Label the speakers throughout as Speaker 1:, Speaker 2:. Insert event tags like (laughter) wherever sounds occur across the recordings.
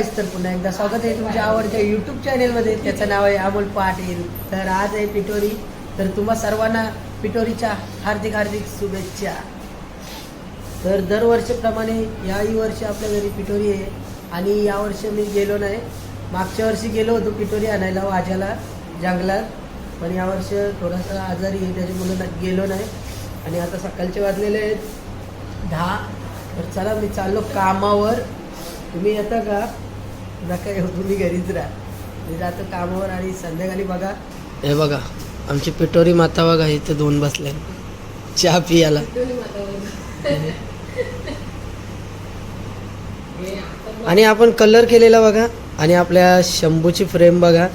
Speaker 1: Guys तर पुन्हा एकदा स्वागत आहे तुमच्या आवडत्या यूट्यूब चॅनेलमध्ये त्याचं नाव आहे अमोल पाटील. तर आज आहे पिटोरी तर तुम्हा सर्वांना पिटोरीच्या हार्दिक हार्दिक शुभेच्छा. तर दरवर्षीप्रमाणे याही वर्षी आपल्या घरी पिटोरी आहे. आणि यावर्षी मी गेलो नाही. मागच्या वर्षी गेलो होतो पिटोरी आणायला वाजाला जंगलात. पण यावर्षी थोडासा आजारी आहे त्याच्यामुळे गेलो नाही. आणि आता सकाळचे वाजलेले आहेत दहा. तर चला मी चाललो कामावर. तुम्ही येता का? नका येऊ तुम्ही घरीच राहा. मी जातो कामावर आणि संध्याकाळी बघा. हे बघा आमची पिटोरी माता बघा इथे दोन बसले चहा पियाला. आणि आपण कलर केलेला बघा आणि आपल्या शंभूची फ्रेम बघा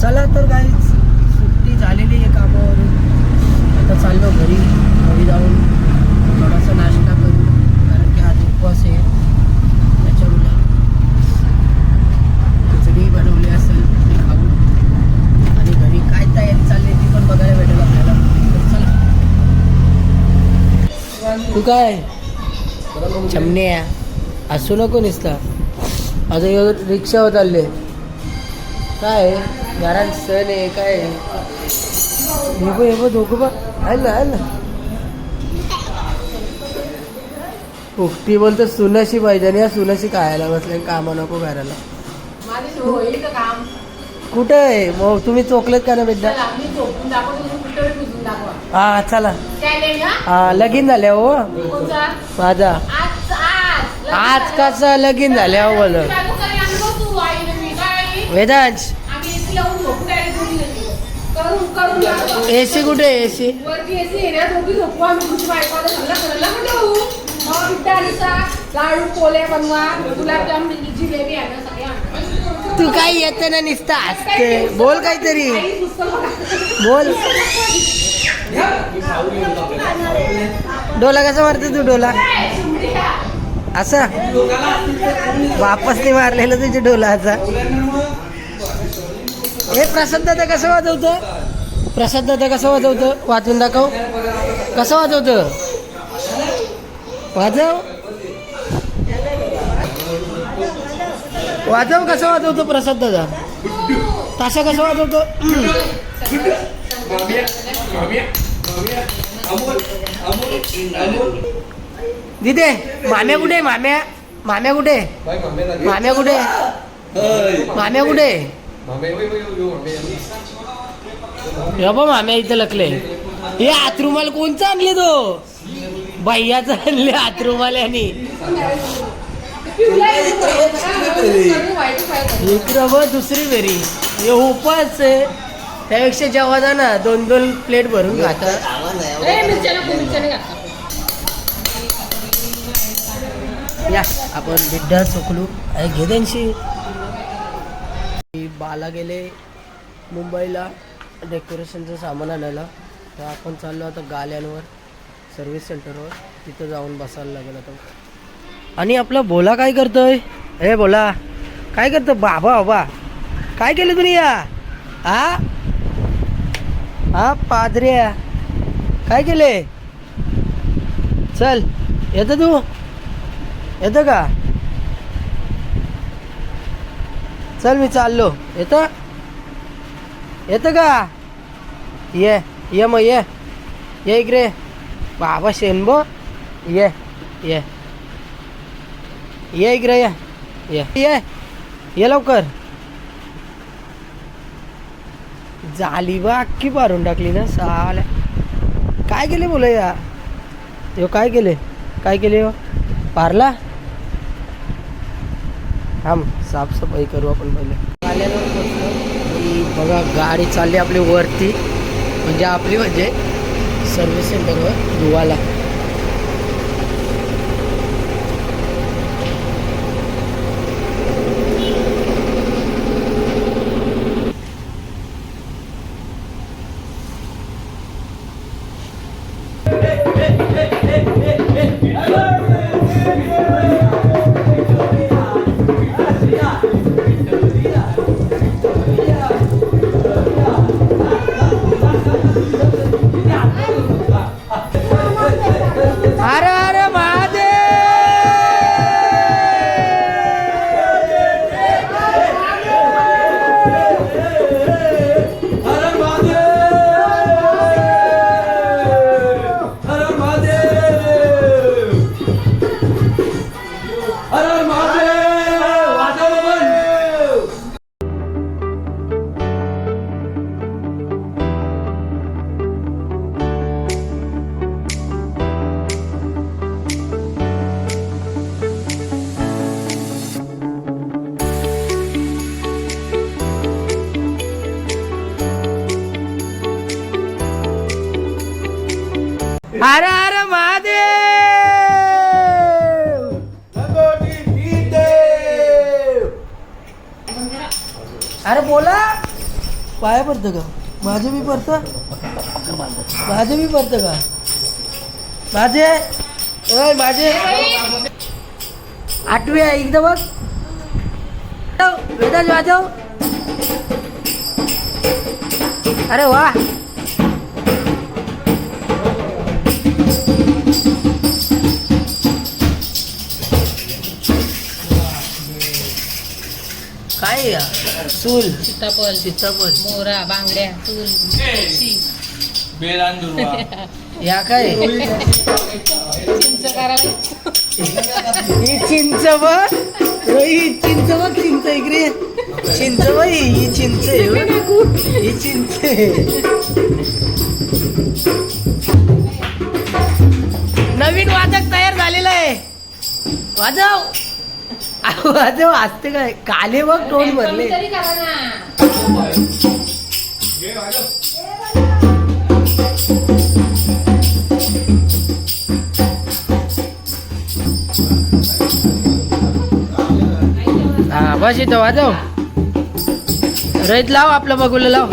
Speaker 1: चला तर काही सुट्टी झालेली आहे कामावरून आता चाललो घरी घरी जाऊन थोडासा नाश्ता करू कारण की आज उपवास आहे त्याच्यामुळे खिचडी बनवली असेल ती खाऊ आणि घरी काय तयारी चालली ती पण बघायला भेटेल आपल्याला तर चला तू काय? चमण्या असू नको निसता. आता रिक्षावर चालले. काय? घरात सण आहे काय आहे? हे बघ हे दोघं बघ. आलं ना आलं ना. उक्ती बोलतो सुनाशी पाहिजे आणि या सुनाशी खायला बसले कामा नको
Speaker 2: काम.
Speaker 1: कुठं आहे? मग तुम्ही चोकलेत का ना बेटा? हा चला.
Speaker 2: हा?
Speaker 1: हा लगीन झाल्या हो. माझा.
Speaker 2: आज
Speaker 1: कसं लगीन झाल्या हो बोल. वेदांश.
Speaker 2: एसी
Speaker 1: कुठे एसी?
Speaker 2: आणसा लाडू पोले बनवा. गुलाबजाम जिलेबी आणा सगळे आणा.
Speaker 1: तू काय येते ना निसता असते बोल काहीतरी. बोल. डोला कसा मारते तू डोला? असा? वापस नाही मारलेला तुझ्या डोलाचा. हे प्रसाद दादा कसं वाजवतं? प्रसाद दादा कसं वाजवतं? वाजवून दाखव. कसं वाजवतं? वाजव. वाजव कसं वाजवतो प्रसाद दादा? ताशा कसं वाजवतो? दिदे माम्या कुठे माम्या माम्या कुठे माम्या कुठे माम्या कुठे हे बघ माम्या इथं लकले. हे आतरुमाल कोणचं आणले तो? भैयाचं आणले आतरुमाल यांनी.
Speaker 2: हा,
Speaker 1: दुसरी बेरी हे उपास आहे. त्यापेक्षा जेव्हा जा ना दोन दोन प्लेट भरून
Speaker 2: घातल्या.
Speaker 1: या आपण बिड्डा चोकलू अरे घे त्यांशी बाला गेले मुंबईला डेकोरेशनचं सामान आणायला. तर आपण चाललो आता गाल्यांवर सर्व्हिस सेंटरवर तिथं जाऊन बसायला लागेल आता. आणि आपला बोला काय करतोय? हे बोला काय करतो? बाबा बाबा. काय केलं तुम्ही या? हा हा पादऱ्या. काय केले? चल येतं तू? येतं का? चल मी चाललो. येतं? येतं का? ये ये मग ये. ये इकडे. बाबा शेनबो. ये ये. ये इकडे ये. ये ये ये लवकर. झाली बा अख्खी पारून टाकली ना साल्या. काय केले बोल या? यो काय केले? काय केले हो पारला? थांब साफसफाई करू आपण पहिले. आल्यावर पोचलो बघा गाडी चालली आपली वरती. म्हणजे आपली म्हणजे सर्व्हिस सेंटरवर धुवाला हर हर महादेव। अरे बोला। पाया पडतं का? माझं बी पडतं? माझं बी पडतं का? माझे? ओय माझे? आठवी आहे एकदा बघ. वेदांत वाजव अरे वा. काय चूल
Speaker 2: सीताफळ
Speaker 1: सीताफळ
Speaker 2: मोरा बांगड्या चूल (laughs)
Speaker 1: या काय?
Speaker 2: चिंच करायला
Speaker 1: ही चिंच बघ ही चिंच बघ चिंच इकडे चिंच बघ ही ही चिंच आहे बघ. ही चिंच आहे. नवीन वादक तयार झालेला आहे. वाजव. असते काय काले बघ टोन भरले हा बस इथं वाजव. रईत लाव आपलं बघूला लाव.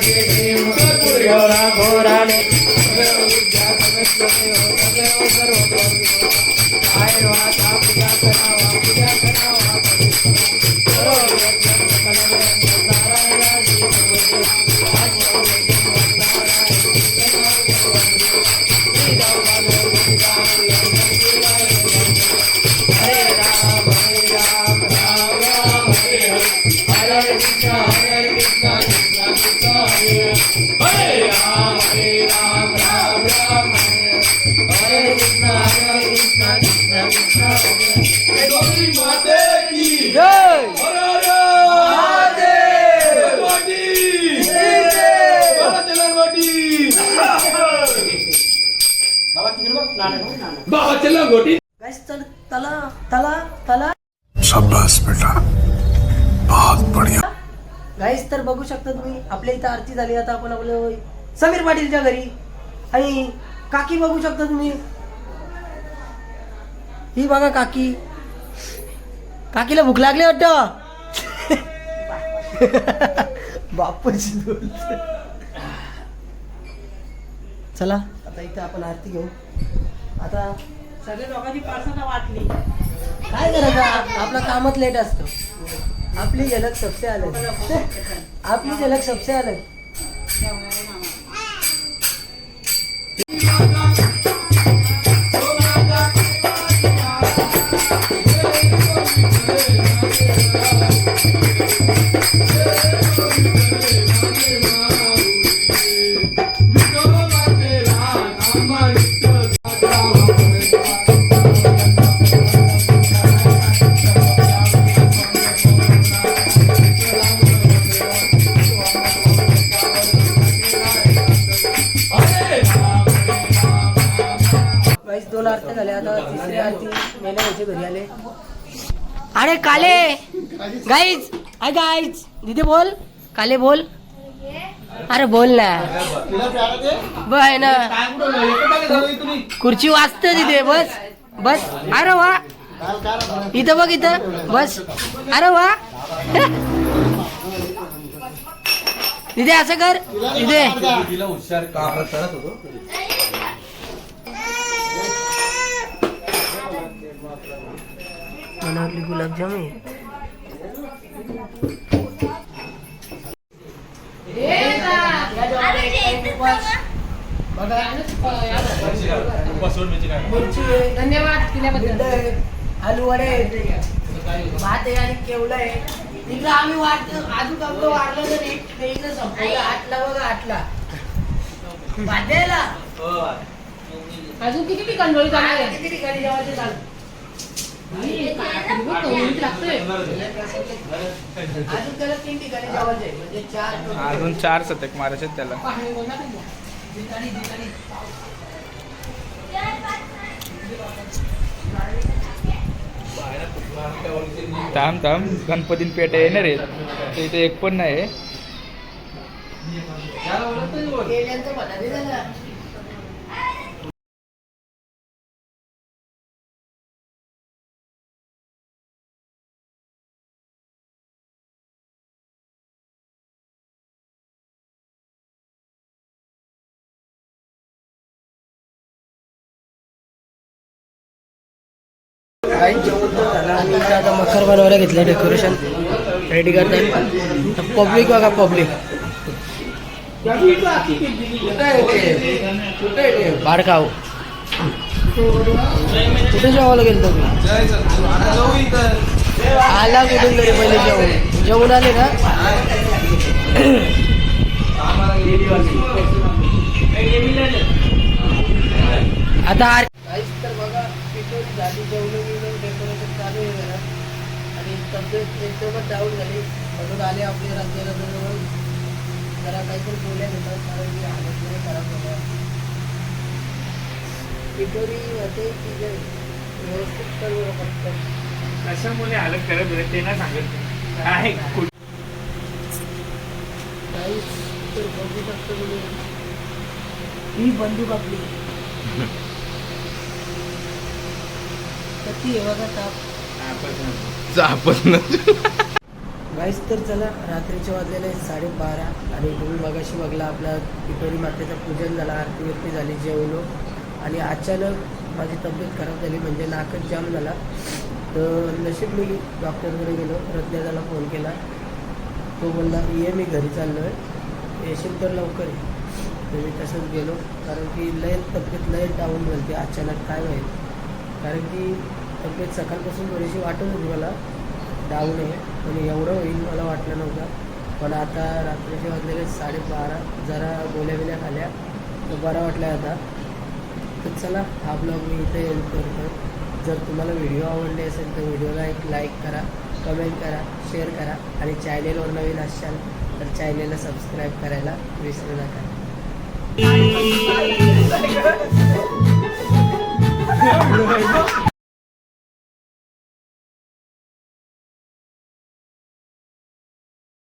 Speaker 1: करावा पूजा करावा जय गाइस चल तला तला तला.
Speaker 3: शाबाश बेटा. बहुत बढ़िया।
Speaker 1: गाईस तर बघू शकता तुम्ही आपल्या इथं आरती झाली. आता आपण आपलं समीर पाटीलच्या घरी. आणि काकी बघू शकता तुम्ही. ही बघा काकी. काकीला भूक लागली वाटत. (laughs) बापूची चला आता इथं आपण आरती घेऊ. आता सगळ्या लोकांची पार्सना वाटली. काय करायचं? आपलं कामच लेट असतं. आपली झलक सबसे अलग आपली झलक सबसे अलग Yeah. अरे काले! गाईज आय गाईज दिदी बोल. काले बोल. अरे बोल ना. ब ना. खुर्ची वाचते तिथे बस. बस. अरे वा. इथं बघ इथं. बस. अरे वा. (laughs) तिथे असं कर. तिथे मनावरली गुलाबजाम आहे
Speaker 2: धन्यवाद
Speaker 1: आलू वडे भात आहे आणि केवलं आहे. तिकडं आम्ही वाट अजून आपलं वाढलं तर एक संपवलं. आठला बघा आठला. भाज्याला
Speaker 2: अजून किती ठिकाण?
Speaker 1: किती ठिकाणी जेवायचे चालू
Speaker 2: आणि काय बघ, कवळीत लागतोय.
Speaker 1: अजून चार
Speaker 4: शतक मारायचे आहेत त्याला. थांब थांब. गणपती पेट येणार आहे ते इथे एक पण नाही
Speaker 1: काही जेवण तर झालं आता मकर बनवायला घेतलं डेकोरेशन रेडी करतात पब्लिक बघा पब्लिक बारकाव. कुठे जेवायला गेलो तुम्ही आला कुठून तरी पहिले जेवण जेवण आले का? आता आर- बघा झाली जेवलं तब्येत एकदमच डाऊन झाली. म्हणून आले आपले राज्याला जवळ जरा काहीतरी बोलल्या घेतात कारण की हालत नाही खराब की जे व्यवस्थित सर्व फक्त.
Speaker 4: कशामुळे हालत करत होते ते ना सांगत काय
Speaker 1: काहीच तर बघू शकतो तुम्ही. ही बंदूक आपली. (laughs) आहे बघा ताप गाईस तर चला रात्रीचे वाजलेले आहेत साडेबारा आणि तुम्ही मगाशी बघला आपला पिठोरी मातेचं पूजन झालं आरती वरती झाली जेवलो. आणि अचानक माझी तब्येत खराब झाली म्हणजे नाकच जाम झाला. तर नशीब मी डॉक्टरकडे गेलो रत्नाजाला फोन केला. तो बोलला ये मी घरी चाललो आहे येशील तर लवकर ये. तर मी तसंच गेलो कारण की लय तब्येत लय डाऊन झाली अचानक काय होईल कारण की तब्येत सकाळपासून थोडीशी वाटत होती मला. डाऊन आहे पण एवढं होईल मला वाटलं नव्हतं. पण आता रात्रीचे वाजलेले साडेबारा. जरा गोल्या बिल्या खाल्या तर बरा वाटला आता. तर चला हा ब्लॉग मी इथे एंड करतो जर तुम्हाला व्हिडिओ आवडले असेल तर व्हिडिओला एक लाईक करा कमेंट करा शेअर करा. आणि चॅनेलवर नवीन असाल तर चॅनेलला सबस्क्राईब करायला विसरू नका. (laughs)